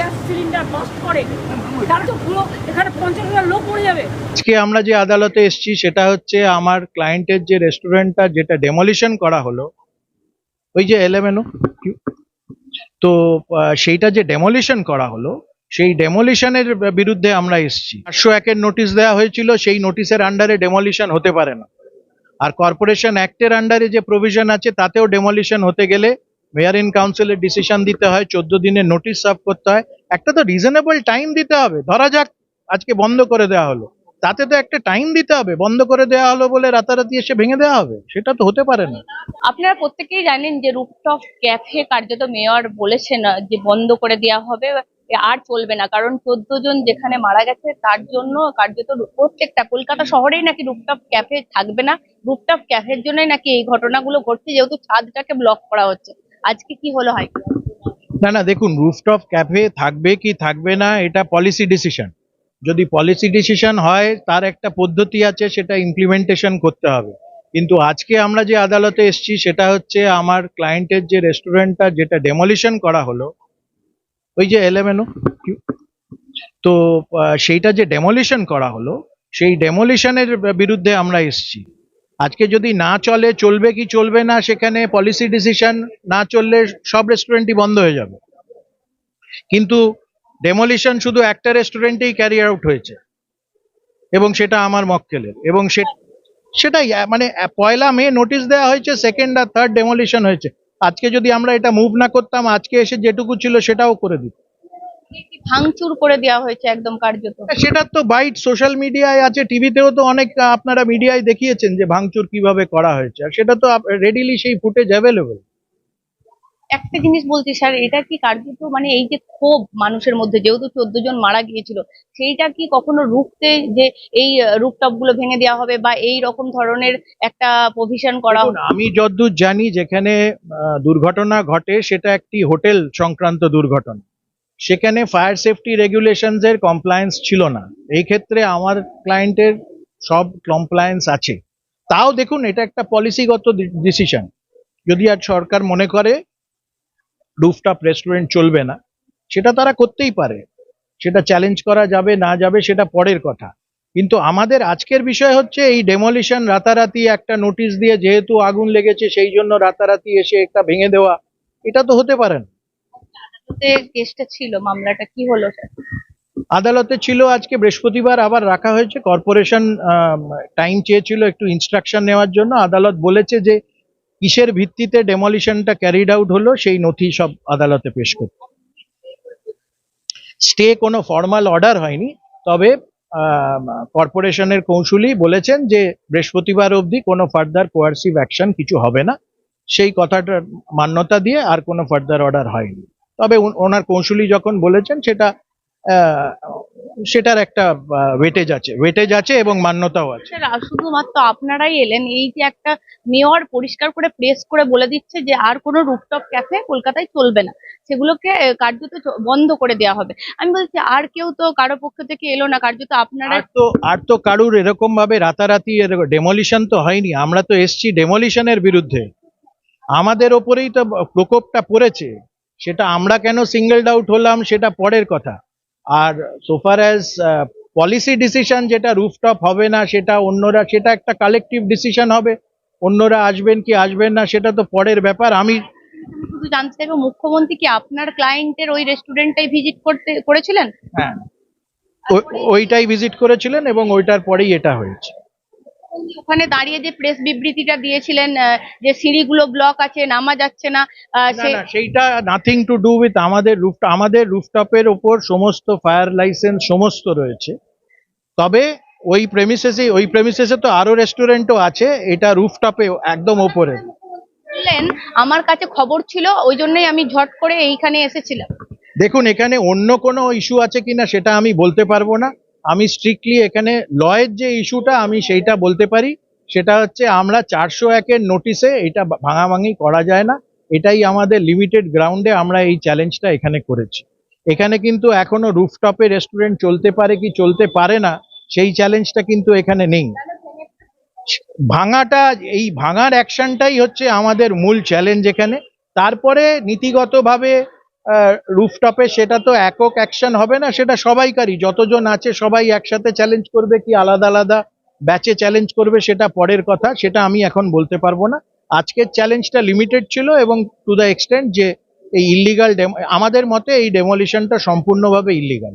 Gas cylinder burst করে, তাহলে তো পুরো এখানে পঞ্চাশ হাজার লোক পড়ে যাবে। আজকে আমরা যে আদালতে এসেছি, সেটা হচ্ছে আমার ক্লায়েন্টের যে রেস্টুরেন্টটা যেটা ডেমলিশন করা হলো, ওই যে এলেভেনও তো সেইটা যে ডেমলিশন করা হলো, সেই ডেমলিশনের বিরুদ্ধে আমরা এসেছি। চারশো একের নোটিশ দেওয়া হয়েছিল, সেই নোটিশের আন্ডারে ডেমলিশন হতে পারে না। আর কর্পোরেশন অ্যাক্টের আন্ডারে যে প্রভিশন আছে, তাতেও ডেমলিশন হতে গেলে মেয়র ইন কাউন্সিলের ডিসিশন দিতে হয়, চোদ্দ দিনের নোটিশ সার্ভ করতে হয়। একটা তো রিজনেবল টাইম দিতে হবে। ধরা যাক, আজকে বন্ধ করে দেওয়া হলো। তাতে তো একটা টাইম দিতে হবে। বন্ধ করে দেওয়া হলো বলে রাতারাতি এসে ভেঙে দেওয়া হবে। সেটা তো হতে পারে না। আপনারা প্রত্যেকেই জানেন যে রুফটপ ক্যাফে কার্যত মেয়র বলেছেন যে বন্ধ করে দেওয়া হবে আর চলবে না। কারণ চোদ্দ জন যেখানে মারা গেছে, তার জন্য কার্যত প্রত্যেকটা কলকাতা শহরেই নাকি রুফটপ ক্যাফে থাকবে না। রুফটপ ক্যাফের জন্যই নাকি এই ঘটনাগুলো ঘটছে, যেহেতু ছাদটাকে ব্লক করা হচ্ছে। আজকে কি হলো হাই না না, দেখুন রুফটপ ক্যাফে থাকবে কি থাকবে না, এটা পলিসি ডিসিশন যদি পলিসি ডিসিশন হয়, তার একটা পদ্ধতি আছে, সেটা ইমপ্লিমেন্টেশন করতে হবে। কিন্তু আজকে আমরা যে আদালতে এসেছি, সেটা হচ্ছে আমার ক্লায়েন্টের যে রেস্টুরেন্টটা যেটা ডেমলিশন করা হলো, ওই যে এলেভেনও তো সেইটা যে ডেমলিশন করা হলো, সেই ডেমলিশনের বিরুদ্ধে আমরা এসেছি। আজকে যদি না চলে, চলবে কি চলবে না, সেখানে পলিসি ডিসিশন না চললে সব রেস্টুরেন্টই বন্ধ হয়ে যাবে। কিন্তু ডেমলিশন শুধু একটা রেস্টুরেন্টেই ক্যারি আউট হয়েছে। এবং সেটা আমার মক্কেলের। এবং সে, সেটাই মানে পয়লা মে নোটিশ দেওয়া হয়েছে সেকেন্ড আর থার্ড ডেমলিশন হয়েছে। আজকে যদি আমরা এটা মুভ না করতাম, আজকে এসে যেটুকু ছিল সেটাও করে দিত। ভাঙচুর করে দেওয়া হয়েছে একদম কার্যত? সেটার তো বাইট সোশ্যাল মিডিয়ায় আছে টিভিতেও তো অনেক আপনারা মিডিয়ায় দেখিয়েছেন যে ভাঙচুর কীভাবে করা হয়েছে আর সেটা তো রেডিলি সেই ফুটেজ অ্যাভেলেবল একটা জিনিস বলছি স্যার এটা কি কার্যত মানে এই যে ক্ষোভ মানুষের মধ্যে যেহেতু চোদ্দ জন মারা গিয়েছিল সেইটা কি কখনো রুখতে যে এই রুপটপগুলো ভেঙে দেওয়া হবে বা এই রকম ধরনের একটা প্রভিশন করা আমি যতদূর জানি যেখানে দুর্ঘটনা ঘটে সেটা একটি হোটেল সংক্রান্ত দুর্ঘটনা। সেখানে ফায়ার সেফটি রেগুলেশনস এর কমপ্লায়েন্স ছিল না। এই ক্ষেত্রে আমার ক্লায়েন্টের সব কমপ্লায়েন্স আছে। তাও দেখুন, এটা একটা পলিসিগত ডিসিশন যদি আজ সরকার মনে করে রুফটপ রেস্টুরেন্ট চলবে না, সেটা তারা করতেই পারে। সেটা চ্যালেঞ্জ করা যাবে, না যাবে, সেটা পরের কথা। কিন্তু আমাদের আজকের বিষয় হচ্ছে, এই ডেমলিশন রাতারাতি একটা নোটিশ দিয়ে যেহেতু আগুন লেগেছে, সেই জন্য রাতারাতি এসে একটা ভেঙে দেওয়া। এটা তো হতে পারে না। আদালতে ছিল আজকে বৃহস্পতিবার আবার রাখা হয়েছে। কর্পোরেশন টাইম চেয়েছিল একটু ইনস্ট্রাকশন নেওয়ার জন্য। আদালত বলেছে যে কিসের ভিত্তিতে ডেমলিশনটা ক্যারিড আউট হলো, সেই নথি সব আদালতে পেশ করতে। স্টে কোনো ফর্মাল অর্ডার হয়নি, তবে কর্পোরেশনের কৌঁসুলি বলেছেন যে বৃহস্পতিবার অবধি কোনো ফার্দার কোয়ার্সিভ অ্যাকশন কিছু হবে না। সেই কথাটার মান্যতা দিয়ে আর কোনো ফার্দার অর্ডার হয়নি। তবে ওনার কৌঁসুলি যখন বলেছেন সেটা সেটার একটা ওয়েটেজ আছে। ওয়েটেজ আছে এবং মান্যতাও আছে। আর শুধুমাত্র আপনারাই এলেন এই যে একটা মেয়র পরিষ্কার করে প্রেস করে বলে দিচ্ছে যে আর কোনো রুপটপ ক্যাফে কলকাতায় চলবে না। সেগুলোকে কার্যত বন্ধ করে দেওয়া হবে। আমি বলছি আর কেউ তো কারও পক্ষ থেকে এলো না কার্যত আপনারা আর তো আর তো কারুর এরকম ভাবে রাতারাতি ডেমলিশন তো হয়নি। আমরা তো এসছি ডেমলিশনের বিরুদ্ধে। আমাদের ওপরেই তো প্রকোপটা পড়েছে। সেটা আমরা কেন সিঙ্গেলড আউট হলাম সেটা পরের কথা। আর so far as policy decision যেটা রুফটপ হবে না সেটা অন্যরা সেটা একটা কালেকটিভ ডিসিশন হবে। অন্যরা আসবেন কি আসবেন না সেটা তো পরের ব্যাপার। আমি শুধু জানতে চাইব মুখ্যমন্ত্রী কি আপনার ক্লায়েন্টের ওই রেস্টুরেন্টটাই ভিজিট করতে করেছিলেন? হ্যাঁ। ওইটাই ভিজিট করেছিলেন এবং ওইটার পরেই এটা হয়েছে। ওখানে দাঁড়িয়ে যে প্রেস বিবৃতিটা দিয়েছিলেন যে সিঁড়িগুলো ব্লক আছে নামা যাচ্ছে না সেইটা নাথিং টু ডু উইথ আমাদের রুফ আমাদের রুফটপের ওপর সমস্ত ফায়ার লাইসেন্স সমস্ত রয়েছে। তবে ওই প্রেমিসেসে ওই প্রেমিসেসে তো আরও রেস্টুরেন্টও আছে এটা রুফটপে একদম ওপরে। বললেন আমার কাছে খবর ছিল ওই জন্যই আমি ঝট করে এইখানে এসেছিলাম। দেখুন এখানে অন্য কোনো ইস্যু আছে কিনা সেটা আমি বলতে পারব না। আমি স্ট্রিক্টলি এখানে লয়ের যে ইস্যুটা আমি সেইটা বলতে পারি, সেটা হচ্ছে আমরা চারশো একের নোটিশে এটা ভাঙাভাঙি করা যায় না। এটাই আমাদের লিমিটেড গ্রাউন্ডে আমরা এই চ্যালেঞ্জটা এখানে করেছি। এখানে কিন্তু এখনও রুফটপে রেস্টুরেন্ট চলতে পারে কি চলতে পারে না, সেই চ্যালেঞ্জটা কিন্তু এখানে নেই। ভাঙাটা, এই ভাঙার অ্যাকশনটাই হচ্ছে আমাদের মূল চ্যালেঞ্জ এখানে। তারপরে নীতিগতভাবে রুফটপে সেটা তো একক অ্যাকশন হবে না, সেটা সবাইকারই। যতজন আছে সবাই একসাথে চ্যালেঞ্জ করবে কি আলাদা আলাদা ব্যাচে চ্যালেঞ্জ করবে সেটা পরের কথা, সেটা আমি এখন বলতে পারব না। আজকের চ্যালেঞ্জটা লিমিটেড ছিল এবং টু দ্য এক্সটেন্ট যে এই ইলিগাল আমাদের মতে এই ডেমোলিশনটা সম্পূর্ণভাবে ইলিগাল